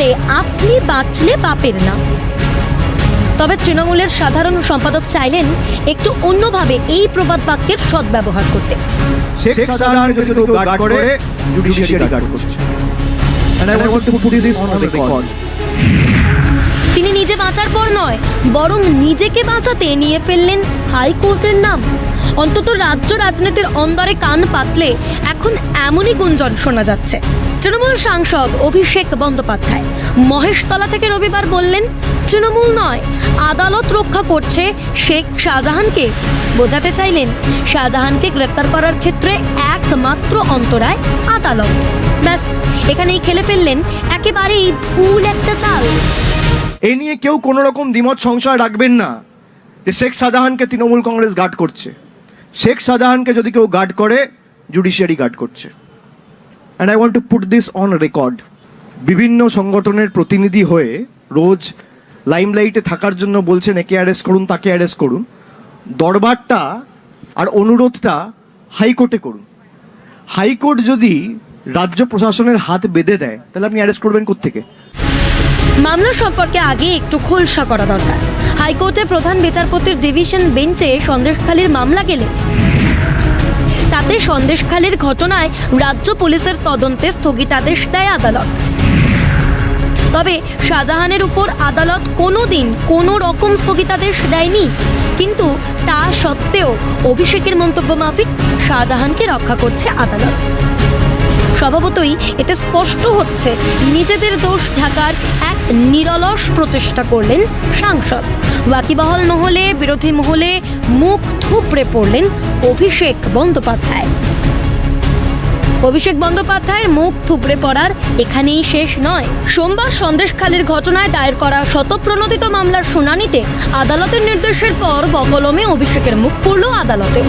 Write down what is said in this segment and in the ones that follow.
বলে আপনি বাঁচলে পাপের না। তবে তৃণমূলের সাধারণ সম্পাদক চাইলেন একটু অন্যভাবে এই প্রবাদ বাক্যের সদ্ব্যবহার করতে। শেখ শাহজাহান যদি কেউ গার্ড করে জুডিশিয়ারি গার্ড করছে। And I want to put this on record. তিনি নিজে বাঁচার পর নয় বরং নিজেকে বাঁচাতে নিয়ে ফেললেন হাইকোর্টের নাম। অন্তত রাজ্য রাজনীতির অন্দরে কান পাতলে এখন এমনই গুঞ্জন শোনা যাচ্ছে। তৃণমূল সাংসদ অভিষেক বন্দ্যোপাধ্যায়। মহেশতলা থেকে রবিবার বললেন, তৃণমূল নয়, আদালত রক্ষা করছে শেখ শাহজাহানকে। বোঝাতে চাইলেন, শাহজাহানকে গ্রেপ্তার করার ক্ষেত্রে একমাত্র অন্তরায় আদালত। ব্যাস, এখানেই খেলে ফেললেন একেবারেই ভুল একটা চাল। এ নিয়ে কেউ কোনো রকম দ্বিমত সংশয় রাখবেন না যে শেখ শাহজাহানকে তৃণমূল কংগ্রেস গার্ড করছে। শেখ শাহজাহানকে যদি কেউ গার্ড করে, জুডিশিয়ারি গার্ড করছে। And I want to put this on record বিভিন্ন সংগঠনের প্রতিনিধি হয়ে রোজ লাইমলাইটে থাকার জন্য বলছেন, একে অ্যারেস্ট করুন, তাকে অ্যারেস্ট করুন। দরবারটা আর অনুরোধটা হাইকোর্টে করুন। হাইকোর্ট যদি রাজ্য প্রশাসনের হাত বেঁধে দেয়, তাহলে আপনি অ্যারেস্ট করবেন কোত্থেকে? মামলা সম্পর্কে আগে একটু খোলসা করা দরকার। হাইকোর্টে প্রধান বিচারপতির ডিভিশন বেঞ্চে সন্দেশখালীর মামলা গেলে তাতে সন্দেশখালীর ঘটনায় রাজ্য পুলিশের তদন্তে স্থগিতাদেশ দেয় আদালত। তবে শাহজাহানের উপর আদালত কোনো দিন কোনো রকম স্থগিতাদেশ দেয়নি। কিন্তু তা সত্ত্বেও অভিষেকের মন্তব্য মাফিক শাহজাহানকে রক্ষা করছে আদালত। স্বভাবতই এতে স্পষ্ট হচ্ছে, নিজেদের দোষ ঢাকার এক নিরলস প্রচেষ্টা করলেন সাংসদ। ওয়াকিবহল মহলে বিরোধী মহলে মুখ থুপড়ে পড়লেন অভিষেক বন্দ্যোপাধ্যায়। অভিষেক বন্দ্যোপাধ্যায়ের মুখ থুবড়ে পড়ার এখানেই শেষ নয়। সোমবার সন্দেশখালীর ঘটনায় দায়ের করা শতপ্রণোদিত মামলার শুনানিতে আদালতের নির্দেশের পর বকলমে অভিষেকের মুখ পড়ল আদালতে।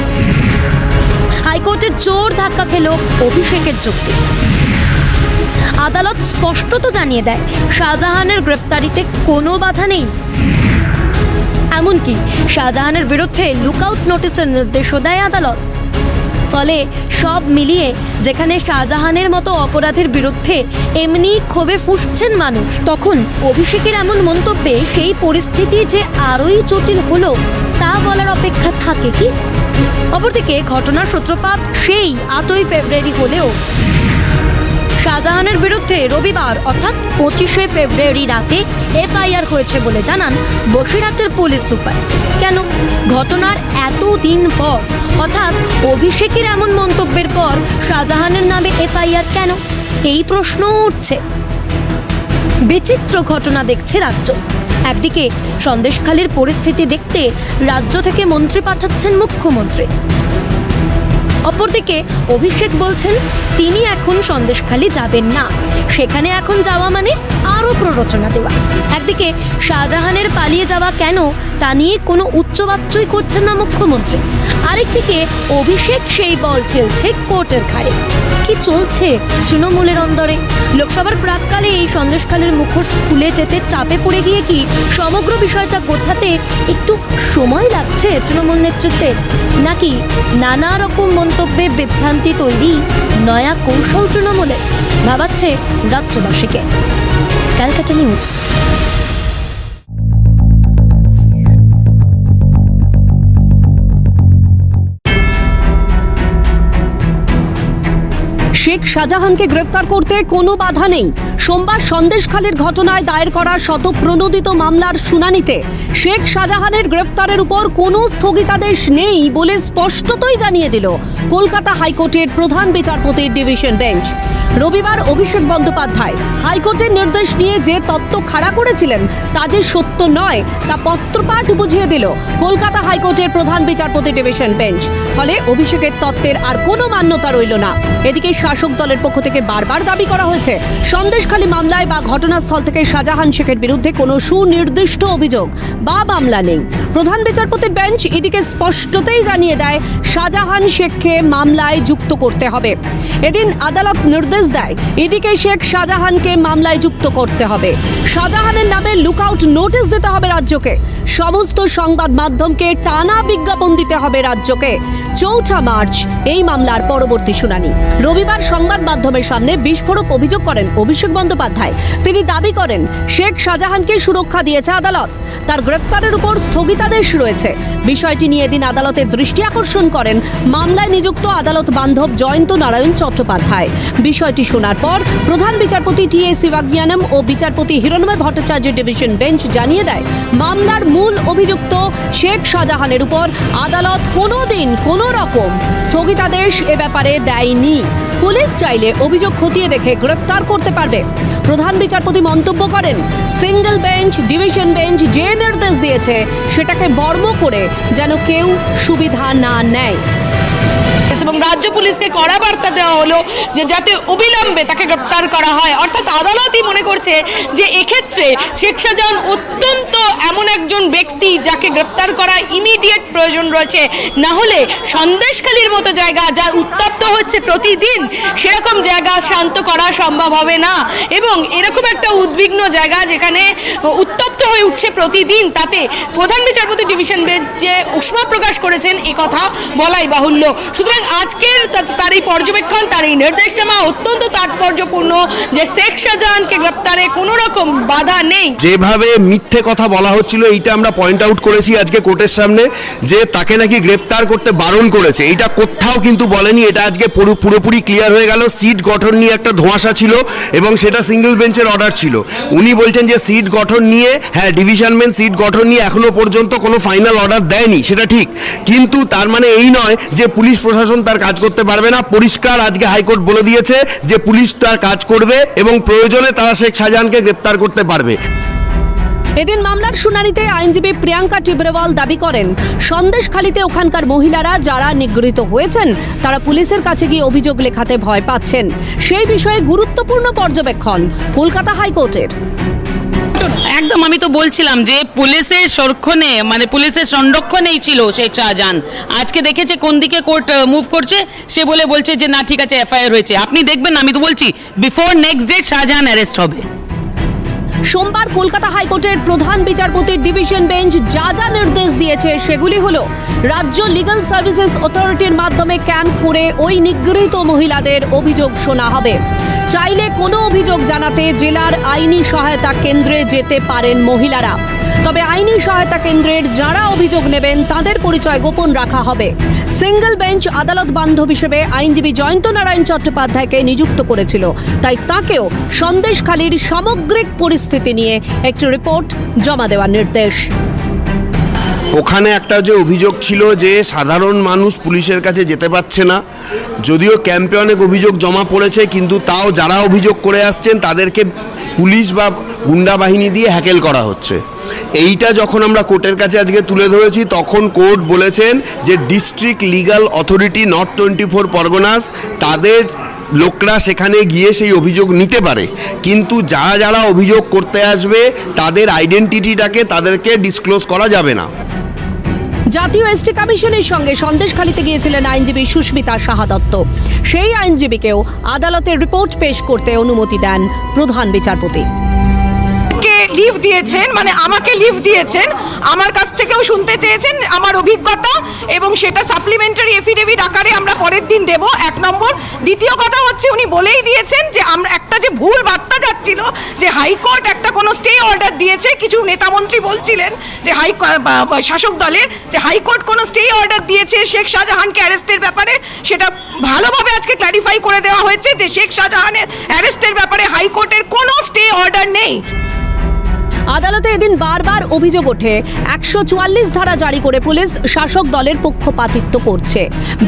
হাইকোর্টে জোর ধাক্কা খেল অভিষেকের যুক্তি। আদালত স্পষ্টত জানিয়ে দেয়, শাহজাহানের গ্রেপ্তারিতে কোনো বাধা নেই। এমনকি শাহজাহানের বিরুদ্ধে লুকআউট নোটিশের নির্দেশও দেয় আদালত। ফলে সব মিলিয়ে যেখানে শাহজাহানের মতো অপরাধের বিরুদ্ধে এমনি ক্ষোভে ফুসছেন মানুষ, তখন অভিষেকের এমন মন্তব্যে সেই পরিস্থিতি যে আরোই জটিল হলো, তা বলার অপেক্ষা থাকে কি? অপরদিকে ঘটনার সূত্রপাত সেই আটই ফেব্রুয়ারি হলেও শাহজাহানের বিরুদ্ধে রবিবার, অর্থাৎ পঁচিশে ফেব্রুয়ারি রাতে এফআইআর হয়েছে বলে জানান বসিরহাটের পুলিশ সুপার। কেন? ঘটনার এত দিন পর। হঠাৎ অভিষেকের এমন মন্তব্যের পর শাহজাহানের নামে এফআইআর কেন? এই প্রশ্নও উঠছে। বিচিত্র ঘটনা দেখছে রাজ্য। একদিকে সন্দেশখালীর পরিস্থিতি দেখতে রাজ্য থেকে মন্ত্রী পাঠাচ্ছেন মুখ্যমন্ত্রী। অপরদিকে অভিষেক বলছেন, তিনি এখন সন্দেশখালি যাবেন না। সেখানে এখন যাওয়া মানে আরও প্ররোচনা দেওয়া। একদিকে শাহজাহানের পালিয়ে যাওয়া কেন তা নিয়ে কোনো উচ্চবাচ্যই করছেন না মুখ্যমন্ত্রী। আরেকদিকে অভিষেক সেই বল ঠেলছে কোর্টের ঘাড়ে। কি চলছে তৃণমূলের অন্দরে? লোকসভার প্রাককালে এই সন্দেশখালের মুখোশ খুলে যেতে চাপে পড়ে গিয়ে কি সমগ্র বিষয়টা গোছাতে একটু সময় লাগছে তৃণমূল নেতৃত্বে? নাকি নানা রকম মন্তব্যে বিভ্রান্তি তৈরি নয়া কৌশল তৃণমূলে ভাবাচ্ছে রাজ্যবাসীকে। ক্যালকাটা নিউজ। শেখ শাহজাহানকে গ্রেফতার করতে কোনো বাধা নেই। সোমবার সন্দেশখালীর ঘটনায় দায়ের করা শতপ্রণোদিত মামলার শুনানিতে শেখ শাহজাহানের গ্রেফতারের উপর কোনো স্থগিতাদেশ নেই বলে স্পষ্টতই জানিয়ে দিল কলকাতা হাইকোর্টের প্রধান বিচারপতির ডিভিশন বেঞ্চ। রবিবার অভিষেক বন্দ্যোপাধ্যায় হাইকোর্টের নির্দেশ নিয়ে যে তত্ত্ব খাড়া করেছিলেন, তা যে সত্য নয়, তা পত্রপাঠ বুঝিয়ে দিল কলকাতা হাইকোর্টের প্রধান বিচারপতি ডিভিশন বেঞ্চ। ফলে অভিষেকের তত্ত্বের আর কোনো মান্যতা রইল না। এদিকে শাসক দলের পক্ষ থেকে বারবার দাবি করা হয়েছে, সন্দেশখালী মামলায় বা ঘটনাস্থল থেকে শাহজাহান শেখের বিরুদ্ধে কোনো সুনির্দিষ্ট অভিযোগ বা মামলা নেই। প্রধান বিচারপতির বেঞ্চ এদিকে স্পষ্টতেই জানিয়ে দেয়, শাহজাহান শেখকে মামলায় যুক্ত করতে হবে। এদিন আদালত নির্দেশ দেয়। এদিকে শেখ শাহজাহানকে মামলায় যুক্ত করতে হবে। শাহজাহানের নামে লুকআউট নোটিশ দিতে হবে রাজ্যকে। সমস্ত সংবাদ মাধ্যমকে টানা বিজ্ঞাপন দিতে হবে রাজ্যকে। চৌঠা মার্চ, এই মামলার পরবর্তী শুনানি। রবিবার সংবাদ মাধ্যমের সামনে বিস্ফোরক অভিযোগ করেন অভিষেক বন্দ্যোপাধ্যায়। তিনি দাবি করেন, শেখ শাহজাহানকে সুরক্ষা দিয়েছে আদালত। তার গ্রেপ্তারের উপর স্থগিতাদেশ রয়েছে। বিষয়টি নিয়ে এদিন আদালতের দৃষ্টি আকর্ষণ করেন মামলায় নিযুক্ত আদালত বান্ধব জয়ন্ত নারায়ণ চট্টোপাধ্যায়। বিষয়টি শোনার পর প্রধান বিচারপতি টি এ শিবাজ্ঞানম ও বিচারপতি হিরণময় ভট্টাচার্য ডিভিশন বেঞ্চ জানিয়ে দেয়, মামলার মূল অভিযুক্ত শেখ শাহজাহানের উপর আদালত কোনো দিন কোনো রকম স্থগিতাদেশ এ ব্যাপারে দেয়নি। পুলিশ চাইলে অভিযোগ খতিয়ে দেখে গ্রেপ্তার করতে পারবে। প্রধান বিচারপতি মন্তব্য করেন, সিঙ্গেল বেঞ্চ, ডিভিশন বেঞ্চ যে নির্দেশ দিয়েছে, সেটাকে বর্ম করে যেন কেউ সুবিধা না নেয়। এবং রাজ্য পুলিশকে কড়া বার্তা দেওয়া হলো যে যাতে অবিলম্বে তাকে গ্রেপ্তার করা হয়। অর্থাৎ আদালতই মনে করছে যে এক্ষেত্রে শেখ শাহজাহান অত্যন্ত এমন একজন ব্যক্তি যাকে গ্রেপ্তার করা ইমিডিয়েট প্রয়োজন রয়েছে। না হলে সন্দেশখালীর মতো জায়গা যা উত্তপ্ত হচ্ছে প্রতিদিন, সেরকম জায়গা শান্ত করা সম্ভব হবে না। এবং এরকম একটা উদ্বিগ্ন জায়গা যেখানে উত্তপ্ত হয়ে উঠছে প্রতিদিন। তাতে প্রধান বিচারপতি ডিভিশন বেঞ্চ যে উষ্মা প্রকাশ করেছেন। এ কথা বলাই বাহুল্য। সুতরাং আজকের তার এই পর্যবেক্ষণ, তার এই নির্দেশনামা অত্যন্ত তাৎপর্যপূর্ণ যে শেখ শাহজাহানকে গ্রেপ্তারে কোনো রকম বাধা নেই। যেভাবে মিথ্যে কথা বলা হচ্ছিল, এইটা আমরা পয়েন্ট আউট করেছি আজকে কোর্টের সামনে, যে তাকে নাকি গ্রেপ্তার করতে বারণ করেছে। এটা কোথাও কিন্তু বলেনি, এটা আজকে পুরো- পুরোপুরি ক্লিয়ার হয়ে গেল। সিট গঠন নিয়ে একটা ধোঁয়াশা ছিল এবং সেটা সিঙ্গেল বেঞ্চের অর্ডার ছিল। উনি বলছেন যে সিট গঠন নিয়ে হ্যাঁ ডিভিশন সিট গঠন নিয়ে এখনও পর্যন্ত কোনো ফাইনাল অর্ডার দেয়নি, সেটা ঠিক। কিন্তু তার মানে এই নয় যে পুলিশ প্রশাসন তার কাজ করতে পারবে না। পরিষ্কার আজকে হাইকোর্ট বলে দিয়েছে যে পুলিশ তার কাজ করবে এবং প্রয়োজনে তারা শেখ শাহজাহানকে গ্রেপ্তার করতে পারবে। এদিন মামলার শুনানিতে আইনজীবী প্রিয়াঙ্কা টিব্রেওয়াল দাবি করেন, সন্দেশখালিতে ওখানকার মহিলারা যারা নিগৃহীত হয়েছেন, তারা পুলিশের কাছে গিয়ে অভিযোগ লেখাতে ভয় পাচ্ছেন। সেই বিষয়ে গুরুত্বপূর্ণ পর্যবেক্ষণ কলকাতা হাইকোর্টের। একদম। আমি তো বলছিলাম যে পুলিশের সংরক্ষণে মানে পুলিশের সংরক্ষণেই ছিল শেখ শাহজাহান। আজকে দেখেছে কোন দিকে কোর্ট মুভ করছে, সে বলে বলছে যে, না, ঠিক আছে, এফআইআর হয়েছে। আপনি দেখবেন, আমি তো বলছি before next date Shahjahan arrest হবে। সোমবার কলকাতা হাইকোর্টের প্রধান বিচারপতির ডিভিশন বেঞ্চ যা যা নির্দেশ দিয়েছে সেগুলি হল, রাজ্য লিগাল সার্ভিসেস অথরিটির মাধ্যমে ক্যাম্প করে ওই নিগৃহীত মহিলাদের অভিযোগ শোনা হবে। চাইলে কোনো অভিযোগ জানাতে জেলার আইনি সহায়তা কেন্দ্রে যেতে পারেন মহিলারা। তবে আইনি সহায়তা কেন্দ্রের যারা অভিযোগ নেবেন, তাদের পরিচয় গোপন রাখা হবে। সিঙ্গেল বেঞ্চ আদালত বান্ধব হিসেবে আইনজীবী জয়ন্ত নারায়ণ চট্টোপাধ্যায়কে নিযুক্ত করেছিল। তাই তাকেও সন্দেশখালীর সামগ্রিক পরিস্থিতি নিয়ে একটি রিপোর্ট জমা দেওয়ার নির্দেশ। ওখানে একটা যে অভিযোগ ছিল যে সাধারণ মানুষ পুলিশের কাছে যেতে পারছে না, যদিও ক্যাম্পে অনেক অভিযোগ জমা পড়েছে, কিন্তু তাও যারা অভিযোগ করে আসছেন, তাদেরকে পুলিশ বা গুন্ডা বাহিনী দিয়ে হ্যাকেল করা হচ্ছে। এইটা যখন আমরা কোর্টের কাছে আজকে তুলে ধরেছি, তখন কোর্ট বলেছেন যে district legal authority north twenty four Parganas, তাদের লোকরা সেখানে গিয়ে সেই অভিযোগ নিতে পারে। কিন্তু যারা যারা অভিযোগ করতে আসবে, তাদের আইডেন্টিটিটাকে তাদেরকে ডিসক্লোজ করা যাবে না। জাতীয় এসটি কমিশনের সঙ্গে সন্দেশখালিতে গিয়েছিলেন আইনজীবী সুস্মিতা সাহা দত্ত। সেই আইনজীবীকেও আদালতের রিপোর্ট পেশ করতে অনুমতি দেন প্রধান বিচারপতি। লিভ দিয়েছেন মানে আমাকে লিভ দিয়েছেন, আমার কাছ থেকেও শুনতে চেয়েছেন আমার অভিজ্ঞতা এবং সেটা সাপ্লিমেন্টারি এফিডেভিট আকারে আমরা পরের দিন দেব। এক নম্বর, দ্বিতীয় কথা হচ্ছে উনি বলেই দিয়েছেন যে আমরা একটা যে ভুল বার্তা যাচ্ছিল, যে হাইকোর্ট একটা কোনো স্টে অর্ডার দিয়েছে, কিছু নেতামন্ত্রী বলছিলেন যে হাই শাসক দলের, যে হাইকোর্ট কোনো স্টে অর্ডার দিয়েছে শেখ শাহজাহানকে অ্যারেস্টের ব্যাপারে, সেটা ভালোভাবে আজকে ক্ল্যারিফাই করে দেওয়া হয়েছে যে শেখ শাহজাহানের অ্যারেস্টের ব্যাপারে হাইকোর্টের কোনো স্টে অর্ডার নেই। আদালতে এদিন বারবার অভিযোগ ওঠে। একশো চুয়াল্লিশ ধারা জারি করে পুলিশ শাসক দলের পক্ষপাতিত্ব করছে।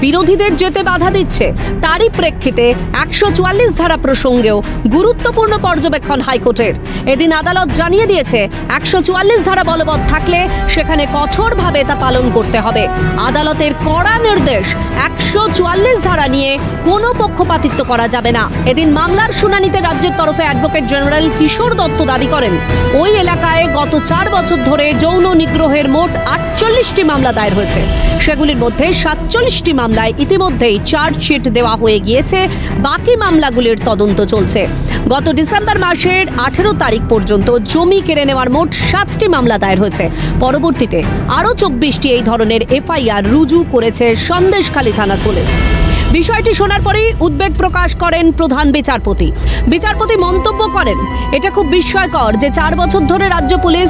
বিরোধীদের যেতে বাধা দিচ্ছে। তারই প্রেক্ষিতে একশো চুয়াল্লিশ ধারা প্রসঙ্গেও গুরুত্বপূর্ণ পর্যবেক্ষণ হাইকোর্টের। এদিন আদালত জানিয়ে দিয়েছে, একশো চুয়াল্লিশ ধারা বলবৎ থাকলে সেখানে কঠোরভাবে তা পালন করতে হবে। আদালতের কড়া নির্দেশ, একশো চুয়াল্লিশ ধারা নিয়ে কোনো পক্ষপাতিত্ব করা যাবে না। এদিন মামলার শুনানিতে রাজ্যের তরফে অ্যাডভোকেট জেনারেল কিশোর দত্ত দাবি করেন, ওই এলাকায় গত চার বছর ধরে যৌন নিগ্রহের মোট আটচল্লিশটি মামলা দায়ের হয়েছে। সেগুলির মধ্যে সাতচল্লিশটি মামলায় ইতিমধ্যেই চার্জশিট দেওয়া হয়ে গিয়েছে। বাকি মামলাগুলির তদন্ত চলছে। গত ডিসেম্বর মাসের আঠেরো তারিখ পর্যন্ত জমি কেড়ে নেওয়ার মোট সাতটি মামলা দায়ের হয়েছে। পরবর্তীতে আরও চব্বিশটি এই ধরনের এফআইআর রুজু করেছে সন্দেশখালী থানার পুলিশ। বিষয়টি শোনার পরেই উদ্বেগ প্রকাশ করেন প্রধান বিচারপতি। বিচারপতি মন্তব্য করেন, এটা খুব বিস্ময়কর যে চার বছর ধরে রাজ্য পুলিশ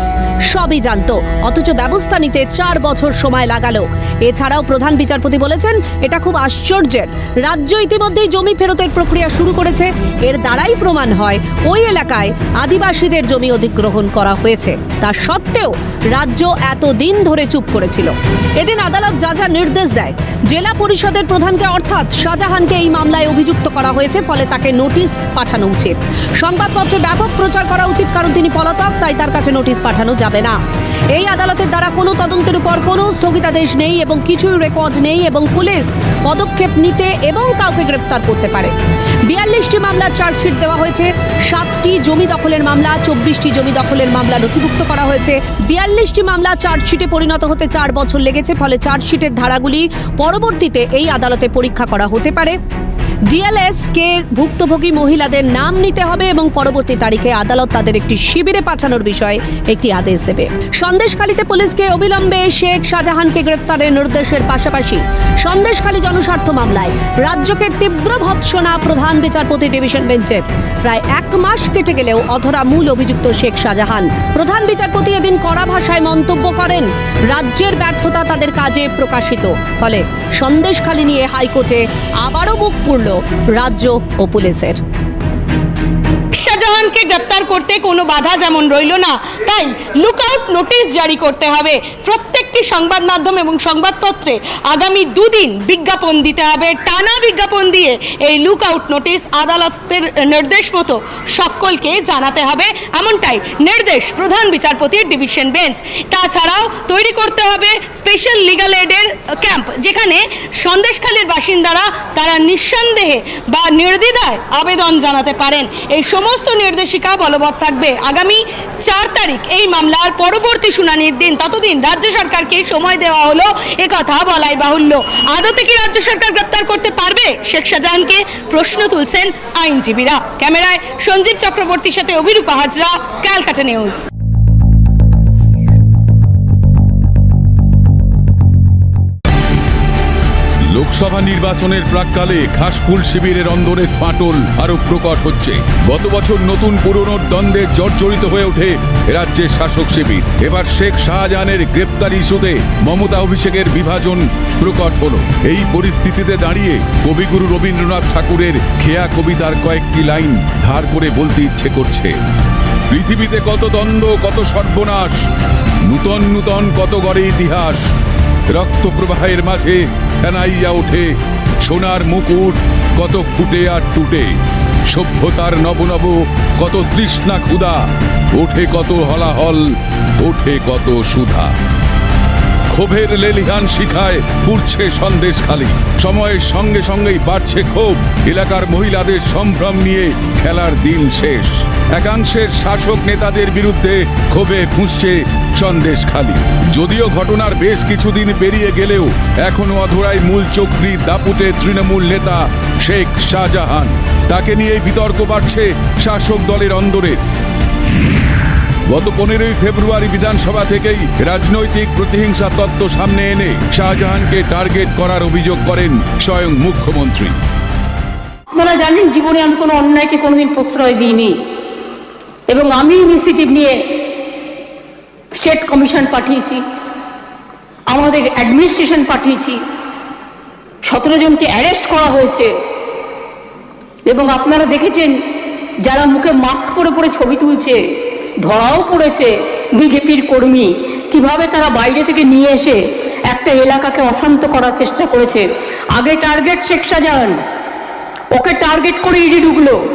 সবই জানতো, অথচ ব্যবস্থা নিতে চার বছর সময় লাগালো। এছাড়াও প্রধান বিচারপতি বলেছেন, এটা খুব আশ্চর্যের। রাজ্য ইতিমধ্যেই জমি ফেরতের প্রক্রিয়া শুরু করেছে। এর দ্বারাই প্রমাণ হয়, ওই এলাকায় আদিবাসীদের জমি অধিগ্রহণ করা হয়েছে। তা সত্ত্বেও রাজ্য এত দিন ধরে চুপ করেছিল। এদিন আদালত যা যা নির্দেশ দেয়, জেলা পরিষদের প্রধানকে অর্থাৎ শাহজাহানকে এই মামলায় অভিযুক্ত করা হয়েছে, ফলে তাকে নোটিশ পাঠানো উচিত। সংবাদপত্রে ব্যাপক প্রচার করা উচিত, কারণ তিনি পলাতক, তাই তার কাছে নোটিশ পাঠানো যাবে না। এই আদালতের দ্বারা কোনো তদন্তের উপর কোনো স্থগিতাদেশ নেই এবং কিছুই রেকর্ড নেই এবং পুলিশ পদক্ষেপ নিতে এবং কাউকে গ্রেফতার করতে পারে। বিয়াল্লিশটি মামলার চার্জশিট দেওয়া হয়েছে, সাতটি জমি দখলের মামলা, চব্বিশটি জমি দখলের মামলা নথিভুক্ত করা হয়েছে। বিয়াল্লিশটি মামলা চার্জশিটে পরিণত হতে চার বছর লেগেছে, ফলে চার্জশিটের ধারাগুলি পরবর্তীতে এই আদালতে পরীক্ষা করা হতে পারে ডিএলএস কে ভুক্তভোগী মহিলাদের নাম নিতে হবে এবং পরবর্তী তারিখে আদালত তাদের একটি শিবিরে পাঠানোর বিষয়ে একটি আদেশ দেবে। সন্দেশখালীতে পুলিশকে অবিলম্বে শেখ শাহজাহানকে গ্রেফতারের নির্দেশের পাশাপাশি সন্দেশখালী জনস্বার্থ মামলায় রাজ্যকে তীব্র ভৎসনা প্রধান বিচারপতি ডিভিশন বেঞ্চের প্রায় এক মাস কেটে গেলেও অধরা মূল অভিযুক্ত শেখ শাহজাহান। প্রধান বিচারপতি এদিন কড়া ভাষায় মন্তব্য করেন, রাজ্যের ব্যর্থতা তাদের কাজে প্রকাশিত, ফলে সন্দেশখালী নিয়ে হাইকোর্টে আবারও বুক পুরল রাজ্য ও পুলিশের। শাহজাহানকে গ্রেপ্তার করতে কোনো বাধা যেমন রইল না, তাই লুকআউট নোটিশ জারি করতে হবে। প্রত্যেকটি সংবাদ মাধ্যম এবং সংবাদপত্রে আগামী দুদিন বিজ্ঞাপন দিতে হবে। টানা বিজ্ঞাপন দিয়ে এই লুকআউট নোটিশ আদালতের নির্দেশ মতো সকলকে জানাতে হবে। এমনটাই নির্দেশ প্রধান বিচারপতির ডিভিশন বেঞ্চ। তাছাড়াও তৈরি করতে হবে স্পেশাল লিগাল এডের ক্যাম্প যেখানে সন্দেশখালীর বাসিন্দারা তারা নিঃসন্দেহে বা নির্দ্বিধায় আবেদন জানাতে পারেন। এই সমস্ত নির্দেশিকা বলবৎ থাকবে। আগামী চার তারিখ এই মামলার পরবর্তী শুনানির দিন, ততদিন রাজ্য সরকারকে সময় দেওয়া হলো কথা বলাই বাহুল্য। আদতে কি রাজ্য সরকার গ্রেপ্তার করতে পারবে? শেখ শাহজাহানকে প্রশ্ন তুলছেন আইনজীবীরা। ক্যামেরায় সঞ্জীব চক্রবর্তীর সাথে অভিরূপা হাজরা, ক্যালকাটা নিউজ। লোকসভা নির্বাচনের প্রাককালে খাসফুল শিবিরের অন্দরের ফাটল আরও প্রকট হচ্ছে। গত বছর নতুন পুরনোর দ্বন্দ্বে জর্জরিত হয়ে ওঠে রাজ্যের শাসক শিবির। এবার শেখ শাহজাহানের গ্রেপ্তার ইস্যুতে মমতা অভিষেকের বিভাজন প্রকট হল। এই পরিস্থিতিতে দাঁড়িয়ে কবিগুরু রবীন্দ্রনাথ ঠাকুরের খেয়া কবিতার কয়েকটি লাইন ধার করে বলতে ইচ্ছে করছে। পৃথিবীতে কত দ্বন্দ্ব, কত সর্বনাশ, নূতন নূতন কত গড়ে ইতিহাস রক্ত প্রবাহের মাঝে ফেনাইয়া ওঠে সোনার মুকুট কত ফুটে আর টুটে, সভ্যতার নব নব কত তৃষ্ণা ক্ষুধা, ওঠে কত হলাহল, ওঠে কত সুধা। ক্ষোভের লেলিহান শিখায় পুড়ছে সন্দেশ খালি। সময়ের সঙ্গে সঙ্গেই বাড়ছে ক্ষোভ। এলাকার মহিলাদের সম্ভ্রম নিয়ে খেলার দিন শেষ। একাংশের শাসক নেতাদের বিরুদ্ধে ক্ষোভে ফুঁসছে সন্দেশ খালি। যদিও ঘটনার বেশ কিছুদিন পেরিয়ে গেলেও এখনও অধরাই মূল চক্রী দাপুটে তৃণমূল নেতা শেখ শাহজাহান। তাকে নিয়ে বিতর্ক বাড়ছে শাসক দলের অন্দরে। গত পনেরোই ফেব্রুয়ারি বিধানসভা থেকেই রাজনৈতিক প্রতিহিংসা তত্ত্ব সামনে এনে শাহজাহানকে টার্গেট করার অভিযোগ করেন স্বয়ং মুখ্যমন্ত্রী। আপনারা জানেন, জীবনে আমি কোনো অন্যায়কে কোনোদিন প্রশ্রয় দিইনি। এবং আমি ইনিশিয়েটিভ নিয়ে স্টেট কমিশন পাঠিয়েছি, আমাদের অ্যাডমিনিস্ট্রেশন পাঠিয়েছি, সতেরো জনকে অ্যারেস্ট করা হয়েছে। এবং আপনারা দেখেছেন, যারা মুখে মাস্ক পরে পরে ছবি তুলছে ধরাও পড়েছে বিজেপির কর্মী। কীভাবে তারা বাইরে থেকে নিয়ে এসে একটা এলাকাকে অশান্ত করার চেষ্টা করেছে? আগে টার্গেট শেখ শাহজাহান। ওকে টার্গেট করে ইডি ঢুকলো।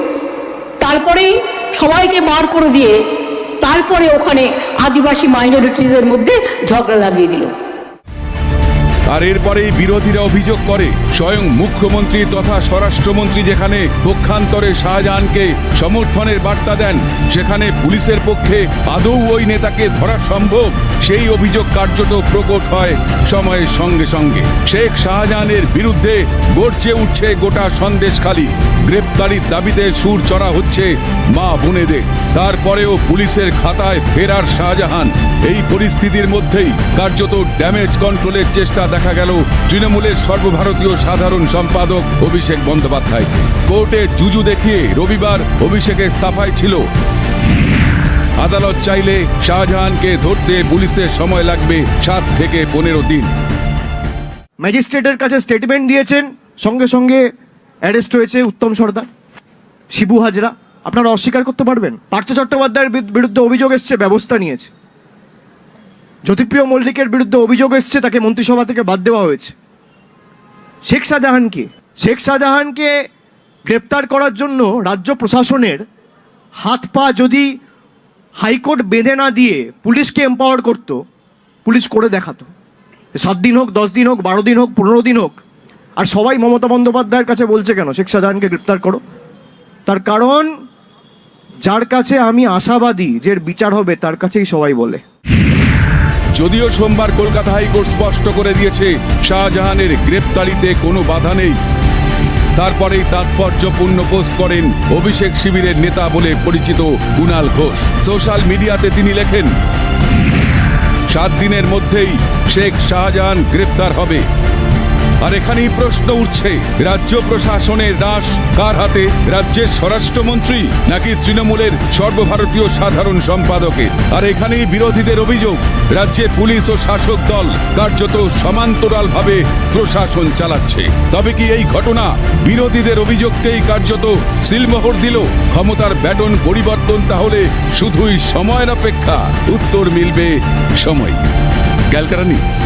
তারপরেই সবাইকে বার করে দিয়ে তারপরে ওখানে আদিবাসী মাইনরিটিদের মধ্যে ঝগড়া লাগিয়ে দিল। আর এরপরেই বিরোধীরা অভিযোগ করে, স্বয়ং মুখ্যমন্ত্রী তথা স্বরাষ্ট্রমন্ত্রী যেখানে পক্ষান্তরে শাহজাহানকে সমর্থনের বার্তা দেন, সেখানে পুলিশের পক্ষে আদৌ ওই নেতাকে ধরা সম্ভব? সেই অভিযোগ কার্যত প্রকট হয় সময়ের সঙ্গে সঙ্গে। শেখ শাহজাহানের বিরুদ্ধে গর্জে উঠছে গোটা সন্দেশখালী গ্রেপ্তারির দাবিতে সুর চড়া হচ্ছে মা বোনেদের। তারপরেও পুলিশের খাতায় ফেরার শাহজাহান। এই পরিস্থিতির মধ্যেই কার্যত ড্যামেজ কন্ট্রোলের চেষ্টা দেখা গেল তৃণমূলের সর্বভারতীয় সাধারণ সম্পাদক অভিষেক বন্দ্যোপাধ্যায়। কোর্টে জুজু দেখিয়ে রবিবার অভিষেকের সাফাই ছিল। আদালত চাইলে শাহজাহানকে ধরতে পুলিশের সময় লাগবে সাত থেকে পনেরো দিন। ম্যাজিস্ট্রেটের কাছে স্টেটমেন্ট দিয়েছেন, সঙ্গে সঙ্গে অ্যারেস্ট হয়েছে উত্তম সর্দার, শিবু হাজরা। আপনারা অস্বীকার করতে পারবেন। পার্থ চট্টোপাধ্যায়ের বিরুদ্ধে অভিযোগ এসছে, ব্যবস্থা নিয়েছে। জ্যোতিপ্রিয় মল্লিকের বিরুদ্ধে অভিযোগ এসছে, তাকে মন্ত্রিসভা থেকে বাদ দেওয়া হয়েছে। শেখ শাহজাহানকে শেখ শাহজাহানকে গ্রেপ্তার করার জন্য রাজ্য প্রশাসনের হাত পা যদি হাইকোর্ট বেঁধে না দিয়ে পুলিশকে এম্পাওয়ার করতো, পুলিশ করে দেখাতো। সাত দিন হোক, দশ দিন হোক, বারো দিন হোক, পনেরো দিন হোক, আর সবাই মমতা বন্দ্যোপাধ্যায়ের কাছে বলছে কেন, শেখ শাহজাহানকে গ্রেপ্তার করো? তার কারণ যার কাছে আমি আশাবাদী যে বিচার হবে, তার কাছেই সবাই বলে। যদিও সোমবার কলকাতা হাইকোর্ট স্পষ্ট করে দিয়েছে, শাহজাহানের গ্রেপ্তারিতে কোনো বাধা নেই। তারপরেই তাৎপর্যপূর্ণ পোস্ট করেন অভিষেক শিবিরের নেতা বলে পরিচিত কুণাল ঘোষ। সোশ্যাল মিডিয়াতে তিনি লেখেন, সাত দিনের মধ্যেই শেখ শাহজাহান গ্রেপ্তার হবে। আর এখানেই প্রশ্ন উঠছে, রাজ্য প্রশাসনের দাস কার হাতে? রাজ্যের স্বরাষ্ট্রমন্ত্রী নাকি তৃণমূলের সর্বভারতীয় সাধারণ সম্পাদকের? আর এখানেই বিরোধীদের অভিযোগ, রাজ্যে পুলিশ ও শাসক দল কার্যত সমান্তরালভাবে প্রশাসন চালাচ্ছে। তবে কি এই ঘটনা বিরোধীদের অভিযোগকেই কার্যত সিলমোহর দিল? ক্ষমতার ব্যাটন পরিবর্তন তাহলে শুধুই সময়ের অপেক্ষা, উত্তর মিলবে সময়। Calcutta news.